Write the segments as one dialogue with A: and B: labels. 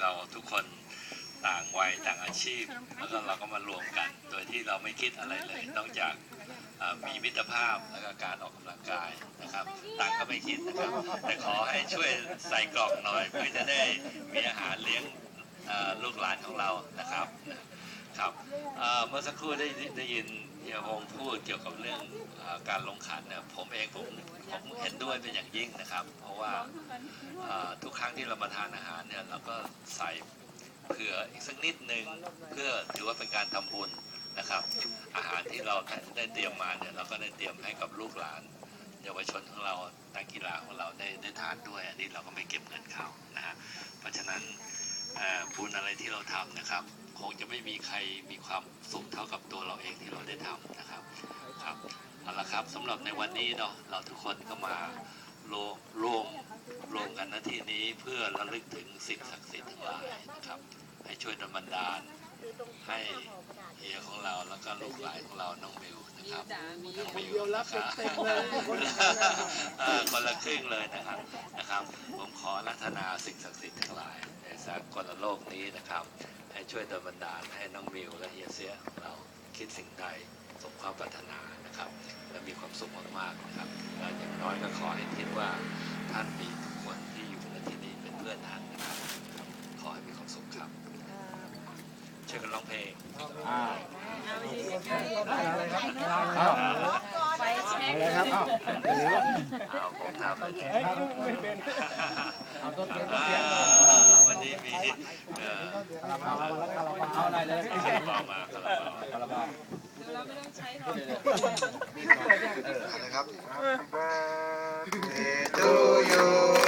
A: เราทุกคนต่างวัยต่างอาชีพ แล้วก็เราก็มารวมกัน โดยที่เราไม่คิดอะไรเลย นอกจากมีมิตรภาพแล้วก็การออกกำลังกายนะครับต่างก็ไม่คิดนะครับ แต่ขอให้ช่วยใส่กล่องหน่อย เพื่อจะได้มีอาหารเลี้ยงลูกหลานของเรานะครับครับเมื่อสักครู่ได้ได้ยินเฮียฮงพูดเกี่ยวกับเรื่องการลงขันเนี่ยผมเองผม เห็นด้วยเป็นอย่างยิ่งนะครับ เพราะว่าทุกครั้งที่เรามาทานอาหารเนี่ยเราก็ใส่เผื่ออีกสักนิดหนึ่งเพื่อถือว่าเป็นการทำบุญนะครับ อาหารที่เราได้เตรียมมาเนี่ยเราก็ได้เตรียมให้กับลูกหลาน เยาวชนของเรานักกีฬาของเราได้ได้ทานด้วย อันนี้เราก็ไม่เก็บเงินเขานะฮะเพราะฉะนั้น บุญอะไรที่เราทำนะครับ คงจะไม่มีใครมีความสุขเท่ากับตัวเราเองที่เราได้ทำนะครับครับเอาละครับสำหรับในวันนี้เนาะเราทุกคนก็มารวมรวมรวมกันณที่นี้เพื่อระลึกถึงสิ่งศักดิ์สิทธิ์ทั้งหลายนะครับ ให้ช่วยดลบันดาล ให้เฮียของเราแล้วก็ลูกหลานของเราน้องมิวนะครับน้องมิวนะครับเอ่อคนละครึ่งเลยนะครับนะครับ ผมขอรัตนาสิ่งศักดิ์สิทธิ์ทั้งหลายในสากลโลกนี้นะครับ ให้ช่วยดลบันดาลให้น้องมิวและเฮียเสียของเราคิดสิ่งใดสมความปรารถนานะครับ และมีความสุขมากๆนะครับและอย่างน้อยก็ขอให้คิดว่าท่านมีทุกคนที่อยู่ในที่นี้เป็นเพื่อนท่านนะครับ ขอให้มีความสุขครับ ช่วยกันร้องเพลง
B: อ้าวอะไรครับอ้าวหรือ
A: เอาผมทำ
B: ไม่เป็นเอาตัวเตียงตัว
A: อ่า
B: เตียง
A: วันนี้มีเอ่อ
B: คาราบาวคาราบาวเอาอะไรเลย
A: คาราบาวมาคาราบาว
B: คาราบาว
C: นะครับ Birthday to you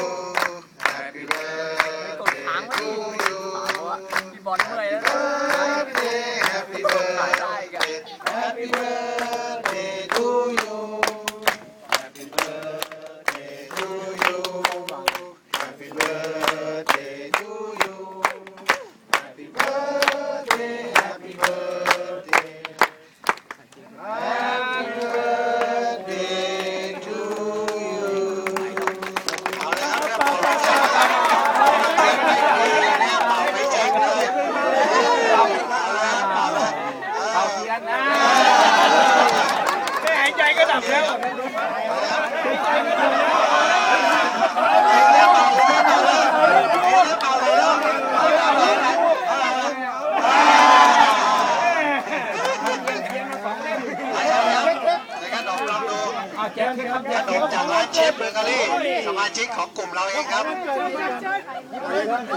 C: ขนมจากร้านเชฟเบเกอรี่สมาชิกของกลุ่มเราเองครับ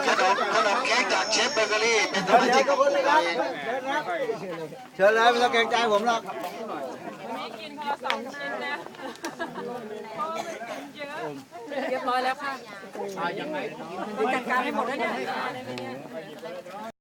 C: ขนมขนมเค้กจากเชฟเบเกอรี่เป็นสมาชิกของกลุ่มเราเอง
B: เชิญเลยไม่ต้องเกรงใจผมหรอก
D: เรียบร้อยแล้วค่ะจัดการให้หมดแล้วเนี่ย